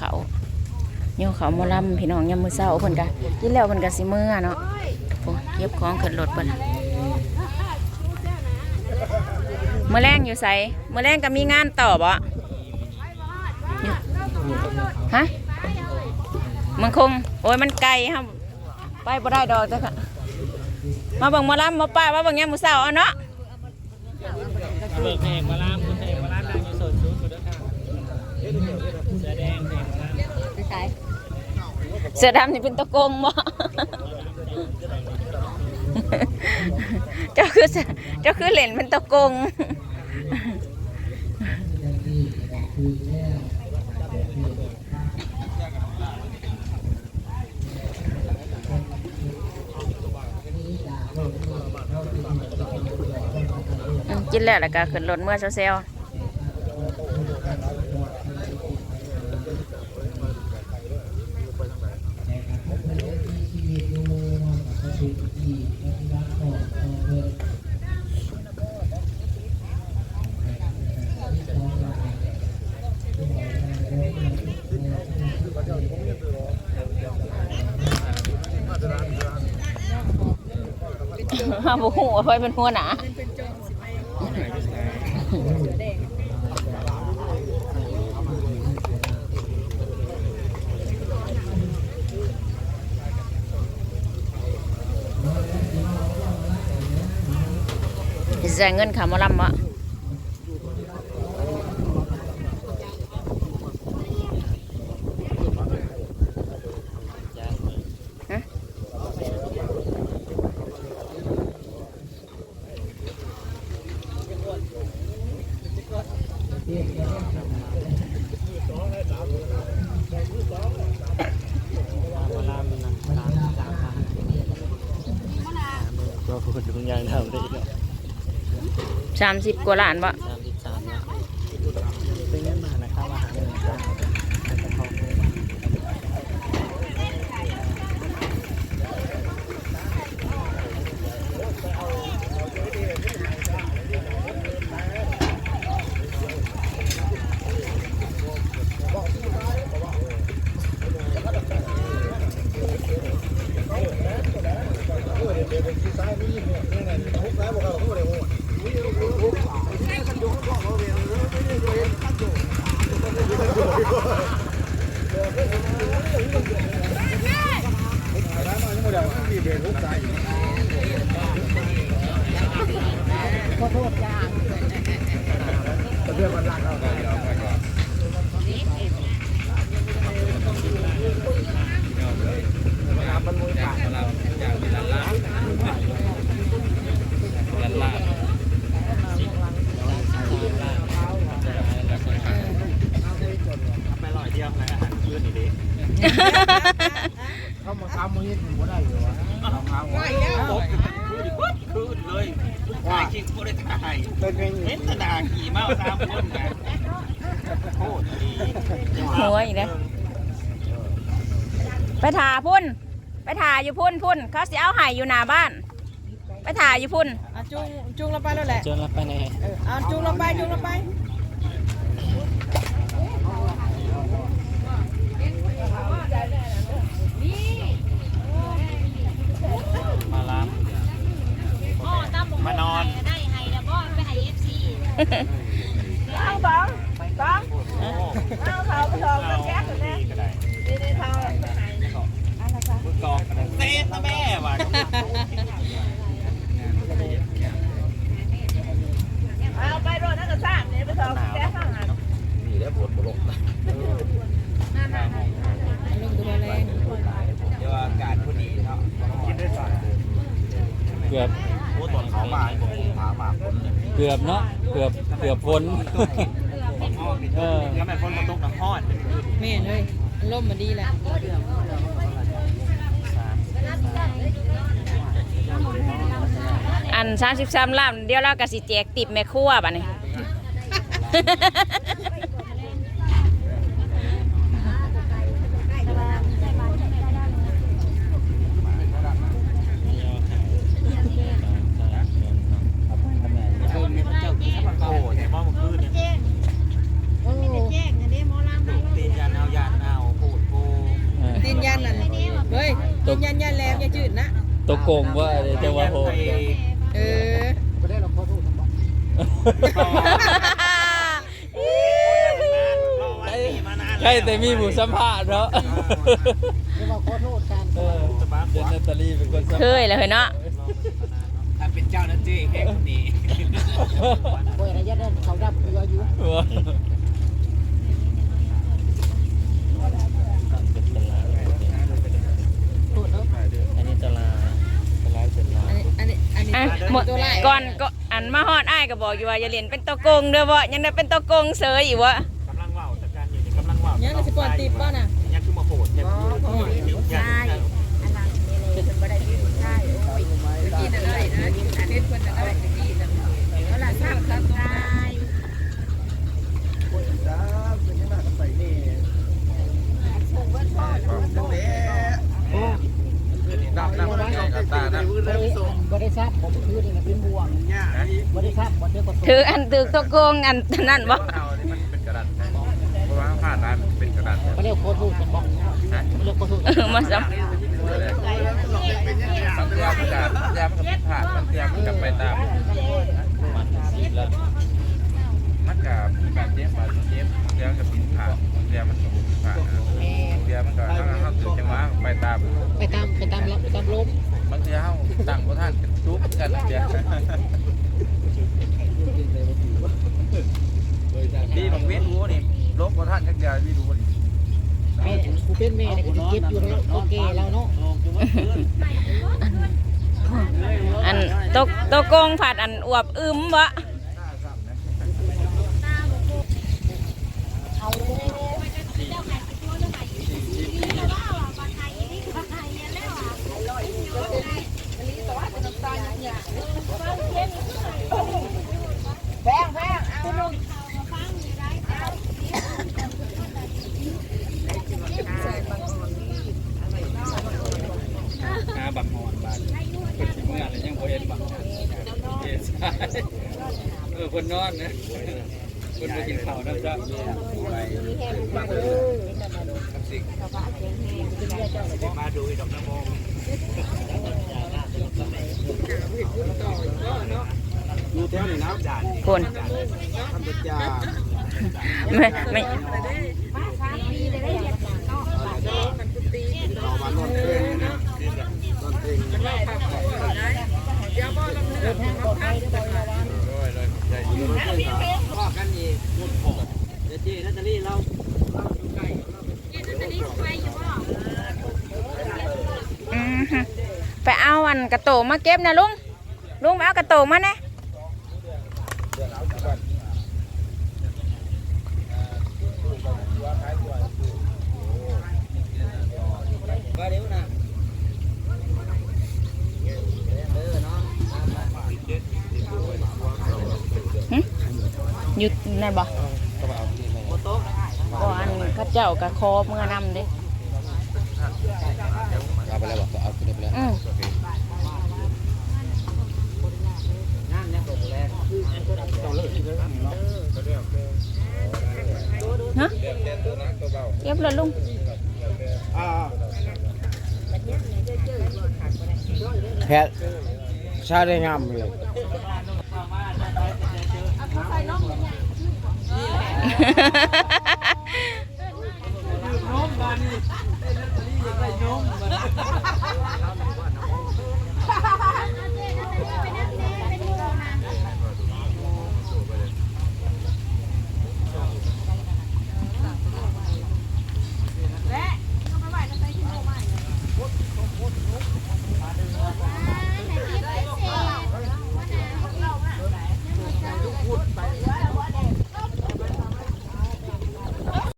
เขาโยเขามอลำพี่น้องยามมือเช้าเพิ่นก็กินแล้วเพิ่นก็สิมื้อเนาะโอ้เก็บของขึ้นรถเพิ่นเมื้อแรงอยู่ไสมื้อแรงก็มีงานต่อบ่ฮะมันคงโอ้ยมันไกลครับไปบ่ได้ดอกจ้ะค่ะมาเบิ่งมอลำมาป้ามาเบิ่งยามมือเช้าเอาเนาะเบิกเพลงมาล่า เสือดำนี่เป็นตะโกงบ่เจ้าคือเจ้าคือเหรนเป็นตะโกงกินแล้วแล้วก็ขึ้นรถเมื่อเซลล์ห้าบุหัวาไปเป็นหัวหนาจ่ายเงินขาหมอลำมะฮะ มาล่ามมันนะมาล่ามสามพันตัว คุณทุกอย่างทำได้เนาะสามสิบกว่าล้านบะสามสิบสามเนี่ยเป็นเงินมานะครับอาหารเงินจ้างกระทองเลย ไปลอยเดี ยวนะอาหารคืนนี่ดิเขามาทำมือผมก็ได้อยู่วะทำงานตกคืนวัดคืนเลยถ่ายคลิปก็ได้ถ่ายเป็นเพลงเห็นแตหนาขี่เมาตามคนนะโคตรดีหัวอีกแล้วไปถ่าพุ่น ไปถ่าอยู่พุ่นพุ่นเขาสิเอาไห่อยู่หน้าบ้าน ไปถ่าอยู่พุ่นอะจุงจุงเราไปแล้วแหละเจอแล้วไปไหนเอออะจุงเราไปจุงเราไป มาล้างมานอนเอาสองสองเอาเขาไปสองก็แก๊สเลยก็ได้นี่นี่เขามือกองกันเต้นนะแม่ว่ะเอาไปรถนั่นก็สามเนี่ยไปสองแก๊สข้างหันนี่ได้ปวด บลกเดี๋ยวอากาศพอดีเนาะกินได้สั่งเกือบโอ้ตอนเขามาผมหาหมากคนเนี่ยเกือบเนาะเกือบเกือบฝนเออแล้วแม่คนมาตกน้ำฮอดเมนเฮ้ยล่มมาดีแหละอันสามสิบสามล้านเดี๋ยวเราก็สิแจกติบแม่ครัวบัดนี้ เพิ่มเนี่ยเจ้ากินข้าวโพดเนี่ยมองมันคืนเนี่ย โอ้ ตีนยานเอายานเอา ตกยันยันแล้วอย่าจืดนะ ตกโกงว่าจะว่าโหดเออไม่ได้เราขอโทษทั้งหมดใช่แต่มีหมูสัมภาษณ์เนาะไม่ว่าขอโทษกันเดนนาตาลีเป็นคนเคยณ์แล้วเฮ้ยเนาะถ้าเป็นเจ้านั่นจีแห่คนนี้โอ้ยระยะนั้นเขาดับเรืออยู่ ว่า โทษเนาะ อันนี้ตลาดตลาดเป็นลา อันนี้อันนี้อันนี้อะหมดตัวไล่ก่อนก็อันมาฮอดอ้ายก็บอกอยู่ว่าอย่าเรียนเป็นตัวโกงเด้อบ่ยังได้เป็นตัวโกงเสยอีกวะกำลังว่าวจัดการอยู่นี่กำลังว่าวยังสิปอนติบป่ะน่ะยังคือมาโหดแค่ใช่กินอะไรนะกินอันนี้ควรจะได้กินแล้วล่ะสร้างสรรค์ได้ ดับดับดับตาดับบริษัทผมคือนี่เป็นบ่วงบริษัทบ่เท่ากับ ถืออันถือ ตัวโกงอันนั่นบ่เอานี่มันเป็นกระดาษใช่เพราะว่าผ่านร้านมันเป็นกระดาษใช่เขาเรียกขอโทษกันบ่เขาเรียกขอโทษเออมาซ้สังเกตว่ามันจะยามันกับผ่านมันเตรียมมันกับไปตามมันสีละมันกับแบบเจ็บบาดเจ็บเตรียมกับผิดผ่านเตรียมมันกับผ่านเตรียมมันกับถ้าเขาตื่นจังหวะไปตามไปตามไปตามรับไปตามลมบางทีเขาตั้งพระท่านกันจุ๊บกันเดียว ดีบางเว้นรู้นี่ลบพระท่านกันเดียวดีรู้นี่แม่กูเป็นแม่เนี่ยกูเก็บอยู่แล้วโอเคแล้วเนาะำอันตัวตัวโกงผัดอันอวบอึมบ่หาบักหอนบาดคนสิเมื่อแล้วยังบ่เห็นบักหอนเฮ็ดใช่เออคนนอนนะคนไปกินข้าวน้ำจ้ะมาดูดอกน้ำมงอยู่แถวนี้นะด่านคนทำประจาไม่ไม่เรามานอนเองนะนอนเองเดินทางปลอด พ่อกันอีกเดี๋ยวจีนัตตาลีเราอือฮึไปเอาอันกระโตมาเก็บนะลุง ลุงไปเอากระโตมาแน่ว่าเดี๋ยวนะ ห ยุดนั่นบ่โมโต๊ะบ่อันเข้าเจ้ากับคอเมื่อนำเด้เอาไปแล้วบ่เอาไปแล้วอืมนั่นเนี่ยตกแรงฮะเก็บเลยลุงแพทย์ชาได้งามเลย ฮ่าฮ่าฮ่า